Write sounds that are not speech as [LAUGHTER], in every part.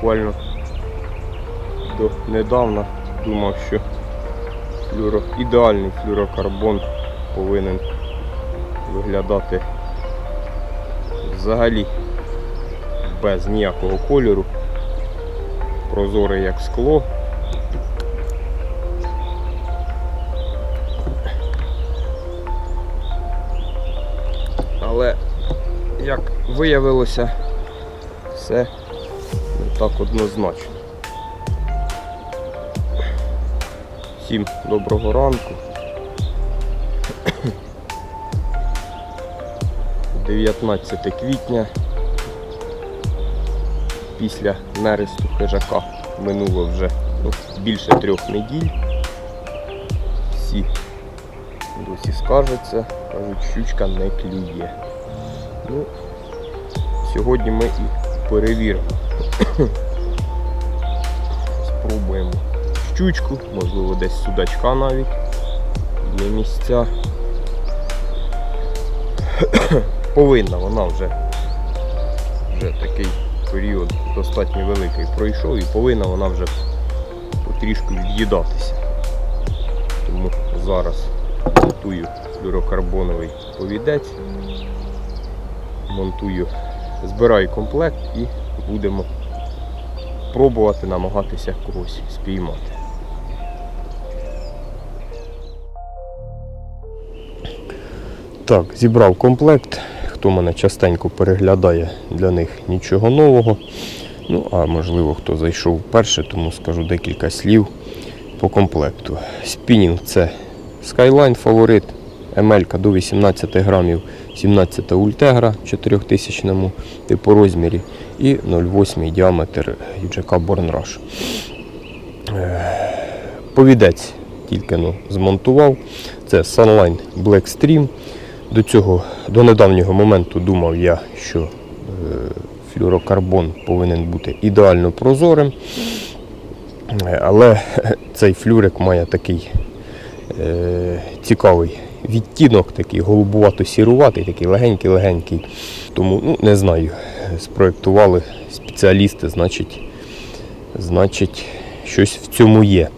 буквально до недавна думав, що флюро, ідеальний флюрокарбон повинен виглядати взагалі без ніякого кольору, прозорий як скло. Але як виявилося, все так однозначно. Всім доброго ранку. 19 квітня. Після нересту хижака минуло вже ну, більше трьох неділь. Всі досі скаржаться, кажуть, щучка не клює. Ну, сьогодні ми і перевіримо. Спробуємо щучку, можливо десь судачка навіть. Є місця. [COUGHS] Повинна вона вже, вже такий період достатньо великий пройшов і повинна вона вже потрішку від'їдатися. Тому зараз монтую флюрокарбоновий повідець, монтую, збираю комплект і будемо пробувати намагатися когось спіймати. Так, зібрав комплект. Хто мене частенько переглядає, для них нічого нового. Ну, а можливо, хто зайшов вперше, тому скажу декілька слів по комплекту. Спінінг це Skyline фаворит, ML до 18 грамів, 17 ультегра в 4000 типу розмірі і 0,8 діаметр UJK Born Rush. Е, Повідець тільки ну, змонтував. Це Sunline Blackstream. До цього, до недавнього моменту думав я, що е, флюрокарбон повинен бути ідеально прозорим. Е, Але [LAUGHS] цей флюрик має такий е, цікавий відтінок, такий голубувато-сіруватий, такий легенький-легенький. Тому ну, не знаю, спроєктували спеціалісти, значить, значить, щось в цьому є.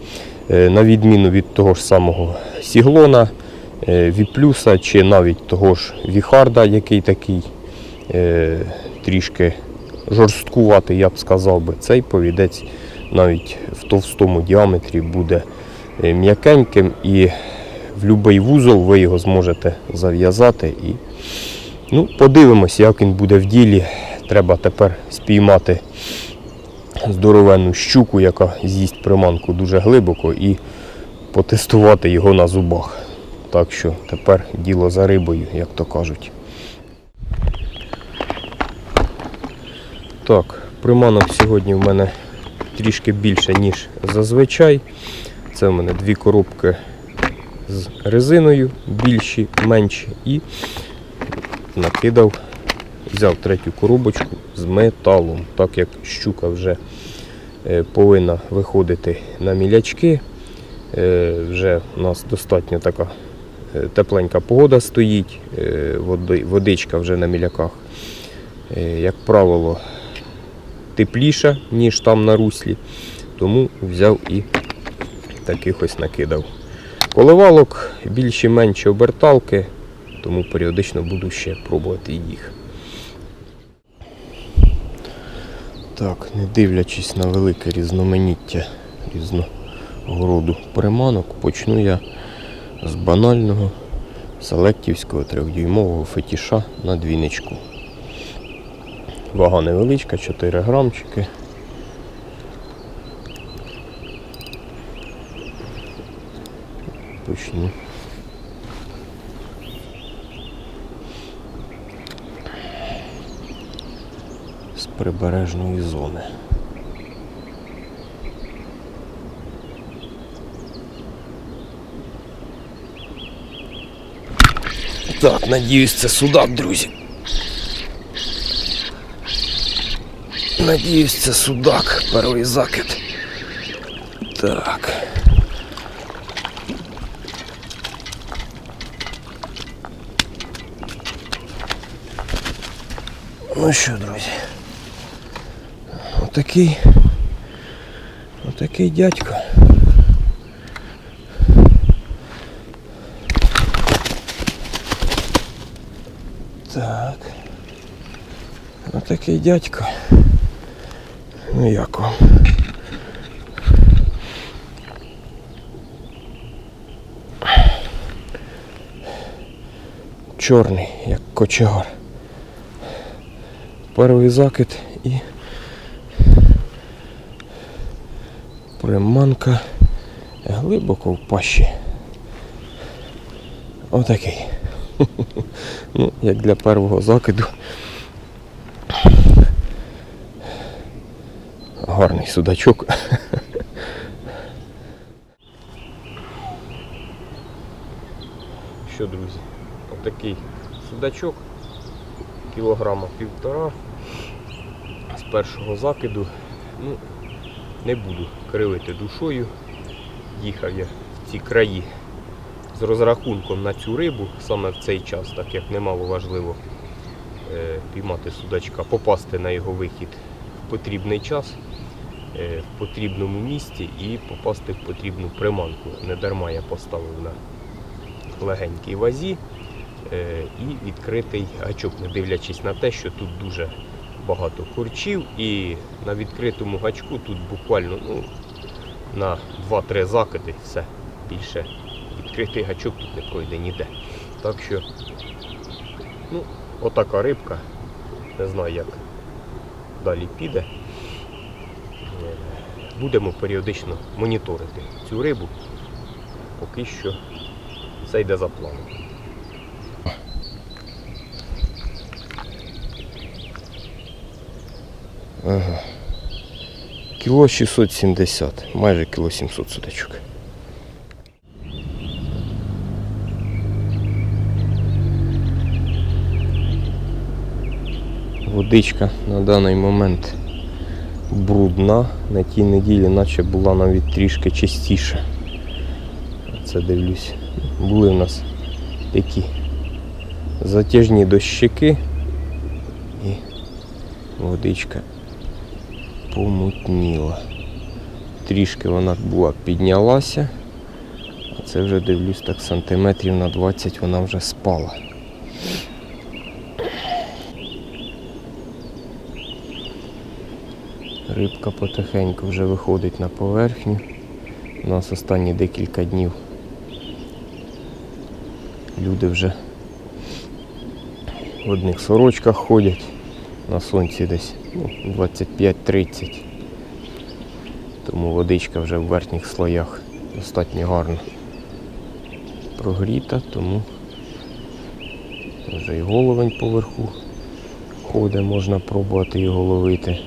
Е, На відміну від того ж самого Сіглона, е, Віплюса чи навіть того ж Віхарда, який такий е, трішки жорсткуватий, я б сказав би, цей повідець навіть в товстому діаметрі буде м'якеньким і в будь-який вузол ви його зможете зав'язати. І, ну, подивимось, як він буде в ділі. Треба тепер спіймати здоровенну щуку, яка з'їсть приманку дуже глибоко, і потестувати його на зубах. Так що тепер діло за рибою, як то кажуть. Так, приманок сьогодні в мене трішки більше, ніж зазвичай. Це в мене дві коробки з резиною, більші, менші, і накидав, взяв третю коробочку з металом, так як щука вже е, повинна виходити на мілячки. Е, Вже у нас достатньо така е, тепленька погода стоїть, водичка вже на міляках, як правило, тепліша, ніж там на руслі. Тому взяв і таких ось накидав. Коливалок більші-менші оберталки, тому періодично буду ще пробувати їх. Так, не дивлячись на велике різноманіття різного роду приманок, почну я з банального селектівського трьохдюймового фетіша на двіничку. Вага невеличка, 4 грамчики. Почну. З прибережної зони. Так, надіюсь, це судак, друзі. Надіюсь, це судак, перший закид. Так. Ну що, друзі? Отакий. Отакий дядько. Так. Отакий дядько. Ну як вам? Чорний, як кочегар. Перший закид і приманка глибоко в пащі. Отакий. [LAUGHS] Ну, як для першого закиду. Гарний судачок. Що, друзі, отакий судачок, кілограма півтора з першого закиду. Ну, не буду кривити душою. Їхав я в ці краї з розрахунком на цю рибу саме в цей час, так як немало важливо е, піймати судачка, попасти на його вихід в потрібний час, е, в потрібному місці і попасти в потрібну приманку. Не дарма я поставив на легенькій вазі і відкритий гачок, не дивлячись на те, що тут дуже багато корчів і на відкритому гачку тут буквально ну, на 2-3 закиди все більше відкритий гачок тут не пройде ніде. Так що, ну, отака рибка. Не знаю, як далі піде. Е, Будемо періодично моніторити цю рибу. Поки що все йде за планом. Кіло 670, майже кіло 700 судачок. Водичка на даний момент брудна. На тій неділі наче була навіть трішки чистіша. Це дивлюсь. Були в нас такі затяжні дощики і водичка помутніла. Трішки вона була піднялася, а це вже дивлюсь так сантиметрів на 20 вона вже спала. Рибка потихеньку вже виходить на поверхню. У нас останні декілька днів люди вже в одних сорочках ходять на сонці десь ну, 25-30. Тому водичка вже в верхніх слоях достатньо гарно прогріта, тому вже і головень поверху ходить, можна пробувати його ловити.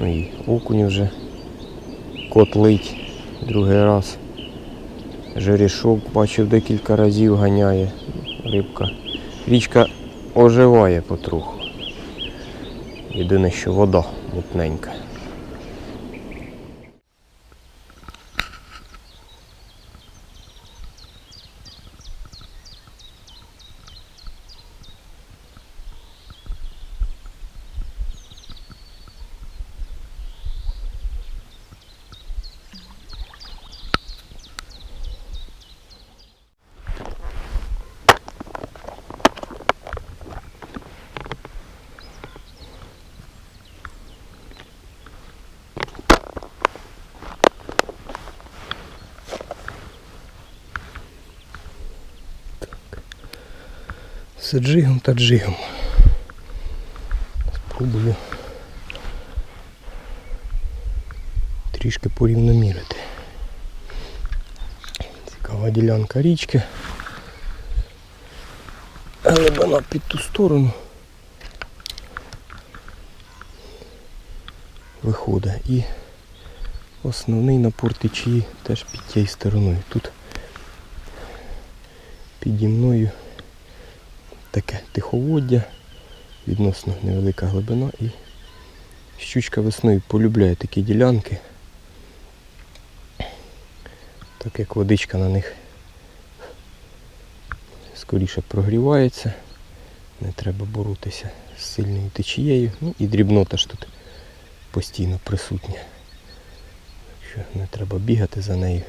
Ну і окунь вже котлить другий раз. Жерішок бачив декілька разів ганяє рибка. Річка оживає потроху. Єдине, що вода мутненька. Все джигом та джигом. Спробую трішки порівномірити. Цікава ділянка річки. Глибина під ту сторону виходить. І основний напор течії теж під тією стороною. Тут піді мною таке тиховоддя, відносно невелика глибина і щучка весною полюбляє такі ділянки, так як водичка на них скоріше прогрівається, не треба боротися з сильною течією. Ну і дрібнота ж тут постійно присутня. Так що не треба бігати за нею.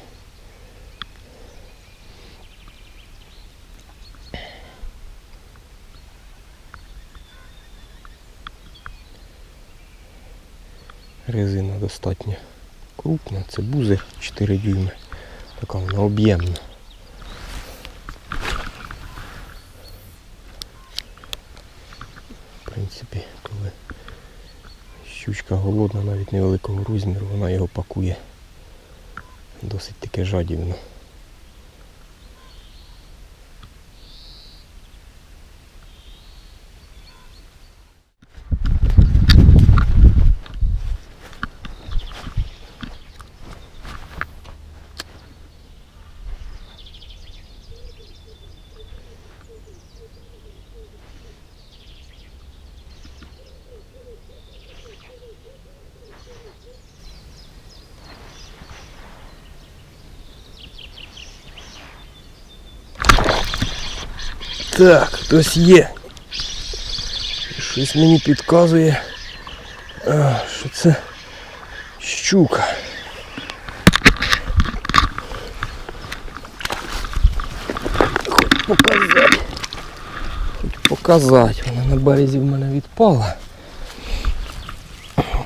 Резина достатньо крупна, це бузер 4 дюйми. Така вона об'ємна. В принципі, коли щучка голодна, навіть невеликого розміру, вона його пакує досить таки жадібно. Так, хтось є. Щось мені підказує, а, що це щука. Хоч показати. Хоч показати. Вона на березі в мене відпала.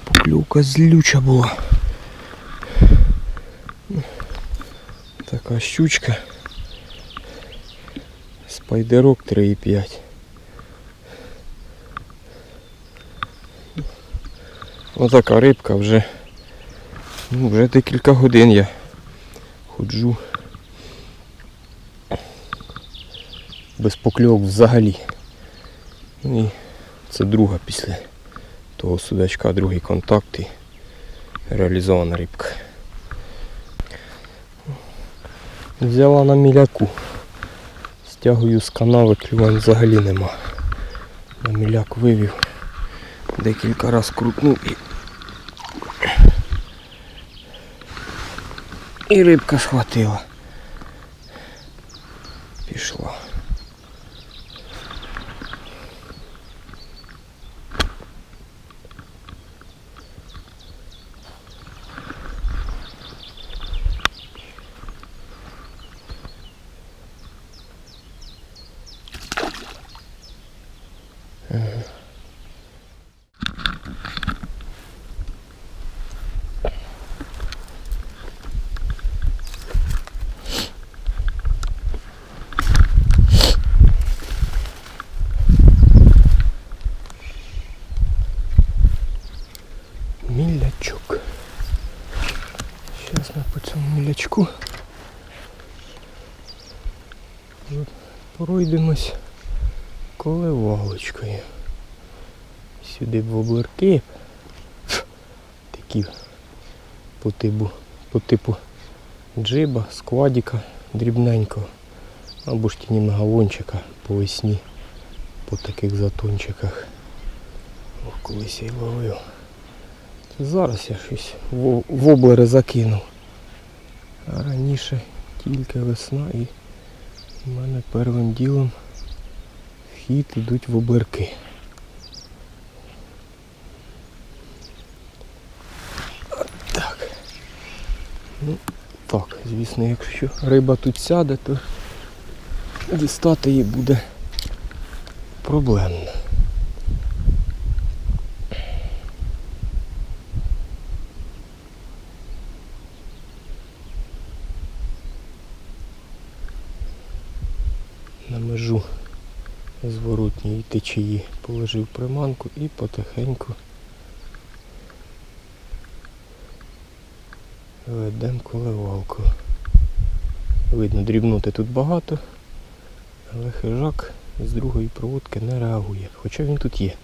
Поклювка злюча була. Така щучка. Спайдерок 3,5. Отака рибка вже. Ну, вже декілька годин я ходжу. Без покльовок взагалі. Ну і це друга після того судачка, другий контакт і реалізована рибка. Взяла на міляку. Стягую з канави, клювань взагалі нема. На міляк вивів. Декілька раз крутнув і. І рибка схватила. Пішла. Мілячок. Зараз ми по мілячку пройдемось коливалочкою. Сюди б воблерки. Такі по типу, по типу джиба, сквадіка дрібненького. Або ж тіні мегалончика по весні по таких затончиках. О, колись я й ловив. Зараз я щось в- воблери закинув. Раніше тільки весна і в мене первим ділом в хід ідуть воблерки. От Так. Ну, так, звісно, якщо риба тут сяде, то дістати її буде проблемно. На межу зворотньої течії положив приманку і потихеньку ведемо коливалку. Видно, дрібноти тут багато, але хижак з другої проводки не реагує. Хоча він тут є.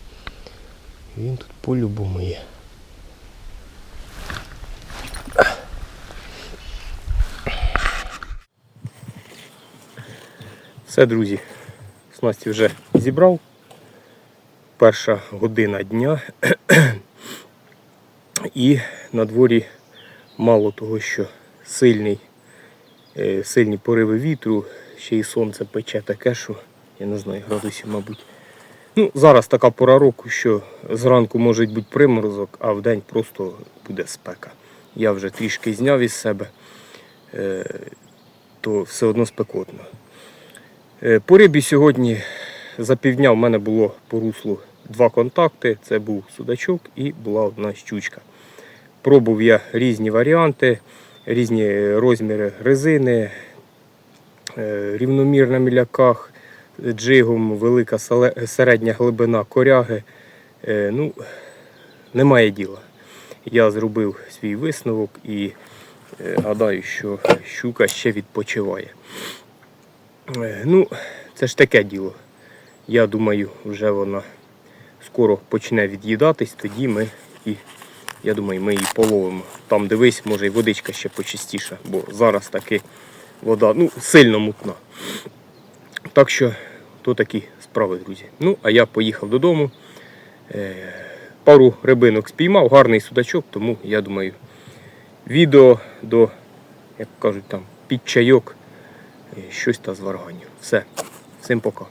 Він тут по-любому є. Все, друзі, снасті вже зібрав. Перша година дня. І на дворі мало того, що сильний, е, сильні пориви вітру, ще й сонце пече таке, що я не знаю, градусів, мабуть. Ну, зараз така пора року, що зранку може бути приморозок, а вдень просто буде спека. Я вже трішки зняв із себе, е, то все одно спекотно. Е, По рибі сьогодні за півдня в мене було по руслу два контакти. Це був судачок і була одна щучка. Пробував я різні варіанти, різні розміри резини, е, рівномір на міляках, джигом, велика середня глибина коряги. Е, Ну, немає діла. Я зробив свій висновок і гадаю, що щука ще відпочиває. Е, Ну, це ж таке діло. Я думаю, вже вона скоро почне від'їдатись, тоді ми і, я думаю, ми її половимо. Там дивись, може і водичка ще почистіша, бо зараз таки вода ну, сильно мутна. Так що, то такі справи, друзі. Ну, а я поїхав додому. Е, пару рибинок спіймав, гарний судачок, тому я думаю, відео до, як кажуть там, під чайок, щось та зварганю. Все, всім пока.